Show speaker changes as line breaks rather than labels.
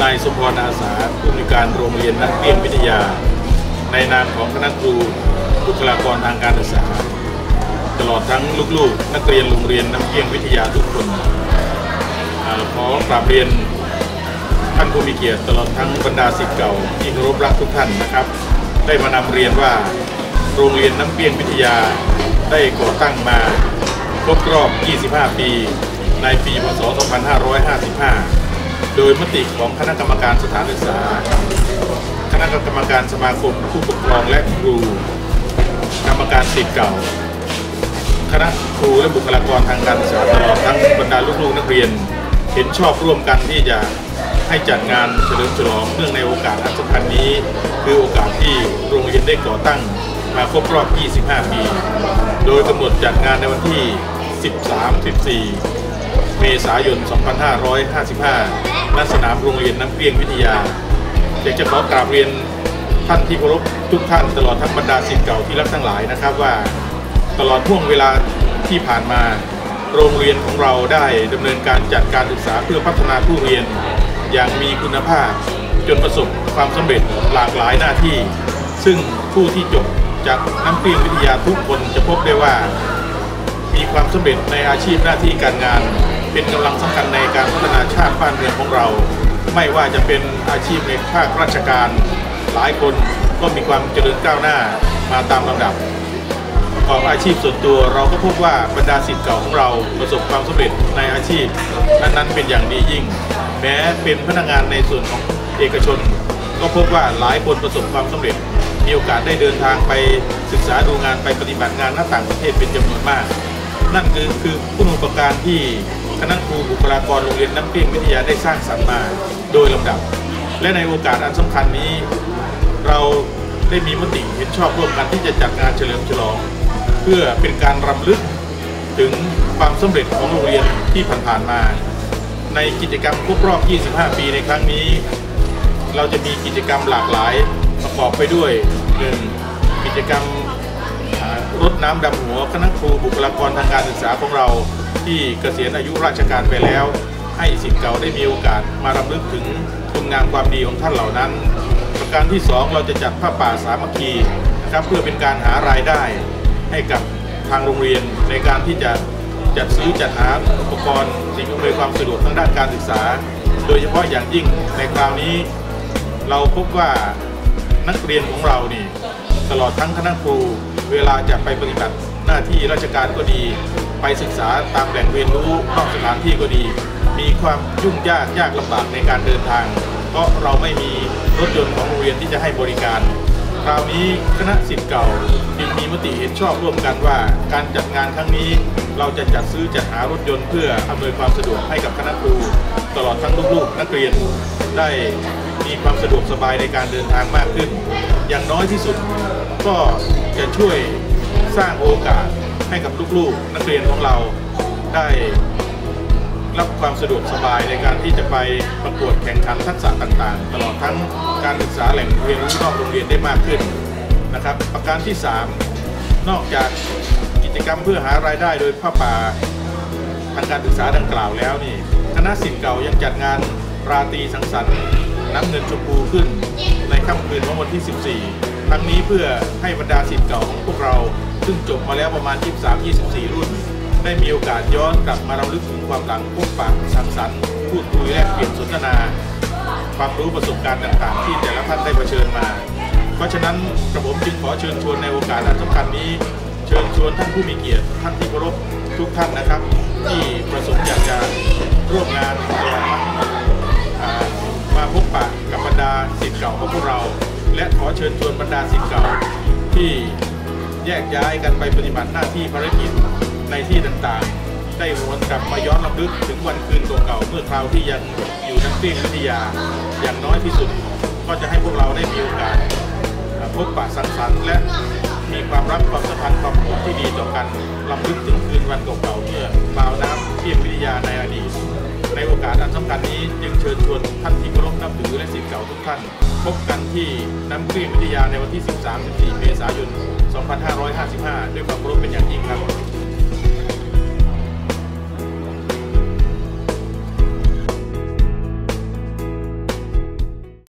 มพรอาสาผู้มีการโรงเรียนนักเรียนวิทยา ในนามของคณะครูบุคลากรทางการศึกษา ตลอดทั้งลูกๆ นักเรียนโรงเรียนน้ำเกี้ยงวิทยาทุกคนอขอกราบเรียนท่านผู้มีเกียรติตลอดทั้งบรรดาศิษย์เก่าที่เคารพรักทุกท่านนะครับ ได้มานำเรียนว่าโรงเรียนน้ำเปียงวิทยาได้ก่อตั้งมาครบรอบ 25 ปี ในปีพศ 2555 โดยมติของคณะกรรมการสถานศึกษา คณะกรรมการสมาคมผู้ปกครองและครู กรรมการศิษย์เก่า คณะครูและบุคลากรทางการศึกษาตลอดทั้งบรรดาลูกๆนักเรียน เห็นชอบร่วมกันที่จะให้จัดงานเฉลิมฉลองเนื่องในโอกาสอันสำคัญนี้ คือโอกาสที่โรงเรียนได้ก่อตั้งมาครบรอบ 25 ปี โดยกำหนดจัดงานในวันที่ 13-14 เมษายน 2555ณสนามโรงเรียนน้ำเกลี้ยงวิทยาอยากจะขอกราบเรียนท่านที่เคารพทุกท่านตลอดทั้งบรรดาศิษย์เก่าที่รักทั้งหลายนะครับว่าตลอดช่วงเวลาที่ผ่านมา โรงเรียนของเราได้ดำเนินการจัดการศึกษาเพื่อพัฒนาผู้เรียน อย่างมีคุณภาพ จนประสบความสำเร็จหลากหลายหน้าที่ ซึ่งผู้ที่จบจากน้ำเกลี้ยงวิทยาทุกคนจะพบได้ว่า มีความสำเร็จในอาชีพหน้าที่การงาน เป็นกำลังสำคัญในการพัฒนาชาติบ้านเมืองของเรา ไม่ว่าจะเป็นอาชีพในภาคราชการหลายคนก็มีความเจริญก้าวหน้ามาตามลำดับประกอบอาชีพส่วนตัวเราก็พบว่าบรรดาศิษย์เก่าของเราประสบความสำเร็จในอาชีพ นั้นๆเป็นอย่างดียิ่ง แม้เป็นพนักงานในส่วนของเอกชน ก็พบว่าหลายคนประสบความสำเร็จ มีโอกาสได้เดินทางไปศึกษาดูงานไปปฏิบัติงานณต่างประเทศเป็นจำนวนมาก นั่นคือคือคุณูปการที่ คณะครูบุคลากรโรงเรียนน้ำปี้งวิทยาได้สร้างสรรค์มาโดยลำดับ และในโอกาสอันสำคัญนี้ เราได้มีมติเห็นชอบร่วมกันที่จะจัดงานเฉลิมฉลอง เพื่อเป็นการรำลึกถึงความสำเร็จของโรงเรียนที่ผ่านๆมา ในกิจกรรมครบรอบ 25 ปีในครั้งนี้ เราจะมีกิจกรรมหลากหลายประกอบไปด้วย 1. กิจกรรมรดน้ำดำหัวคณะครูบุคลากรทางการศึกษาของเรา ที่เกษียณอายุราชการไปแล้ว ให้สิทธิ์เก่าได้มีโอกาสมารำลึกถึงคุณงามความดีของท่านเหล่านั้น ประการที่ 2 เราจะจัดผ้าป่าสามัคคีนะครับเพื่อเป็นการหารายได้ให้กับทางโรงเรียนในการที่จะจัดซื้อจัดหาอุปกรณ์สิ่งอำนวยความสะดวกทางด้านการศึกษา โดยเฉพาะอย่างยิ่งในคราวนี้ เราพบว่านักเรียนของเรานี่ตลอดทั้งคณะครูเวลาจะไปปฏิบัติหน้าที่ราชการก็ดี ไปศึกษาตามแหล่งเรียนรู้นอกสถานที่ก็ดี มีความยุ่งยากยากลำบากในการเดินทาง เพราะเราไม่มีรถยนต์ของโรงเรียนที่จะให้บริการ คราวนี้คณะสิทธิ์เก่าจึงมีมติเห็นชอบร่วมกันว่า การจัดงานครั้งนี้เราจะจัดซื้อจัดหารถยนต์เพื่ออำนวยความสะดวกให้กับคณะครู ตลอดทั้งลูกๆนักเรียนได้มีความสะดวกสบายในการเดินทางมากขึ้น อย่างน้อยที่สุดก็จะช่วยสร้างโอกาส ให้กับลูกๆ นักเรียนของเราได้รับความสะดวกสบายในการที่จะไปประกวดแข่งขันทักษะต่างๆ ตลอดทั้งการศึกษาแหล่งเรียนรู้นอกโรงเรียนได้มากขึ้นนะครับ ประการที่ 3 นอกจากกิจกรรมเพื่อหารายได้โดยผ้าป่าทางการศึกษาดังกล่าวแล้วนี่คณะสิทธิ์เก่ายังจัดงานราตรีสังสรรค์น้ำเงินชมพูขึ้น ในค่ำคืนของวันที่ 14ทั้งนี้เพื่อให้บรรดาสิทธิ์เก่าของพวกเรา ซึ่งจบมาแล้วประมาณ 23-24 รุ่น ได้มีโอกาสย้อนกลับมาเรำลึกถึงความหลังพบปะสังสรรค์พูดคุยแลกเปลี่ยนสนทนา ความรู้ประสบการณ์ต่างๆ ที่แต่ละท่านได้เผชิญมา เพราะฉะนั้นกระผมจึงขอเชิญชวนในโอกาสอันสำคัญนี้ เชิญชวนท่านผู้มีเกียรติท่านที่เคารพทุกท่านนะครับ ที่ประสงค์อยากจะร่วมงานมาพบปะกับบรรดาศิษย์เก่าของพวกเรา และขอเชิญชวนบรรดาศิษย์เก่าที่ แยกย้ายกันไปปฏิบัติหน้าที่ภารกิจในที่ต่างๆ ได้หวนกลับมาย้อนรำลึกถึงวันคืนเก่าๆเมื่อคราวที่ยังอยู่นักเรียนวิทยา อย่างน้อยที่สุด ก็จะให้พวกเราได้มีโอกาสพบปะสังสรรค์และมีความรักความสัมพันธ์ความผูกที่ดีต่อกันรำลึกถึงคืนวันเก่าๆเมื่อบ่าวน้ำเทียมวิทยาาสอันสำคัญนี้จึงเชิญชวนท่านที่เคารพนับถือและศิษย์เก่าทุกท่าน พบกันที่น้ำเกลี้ยงวิทยาในวันที่ 13-14 เมษายน 2555 ด้วยความเคารพเป็นอย่างยิ่งครับ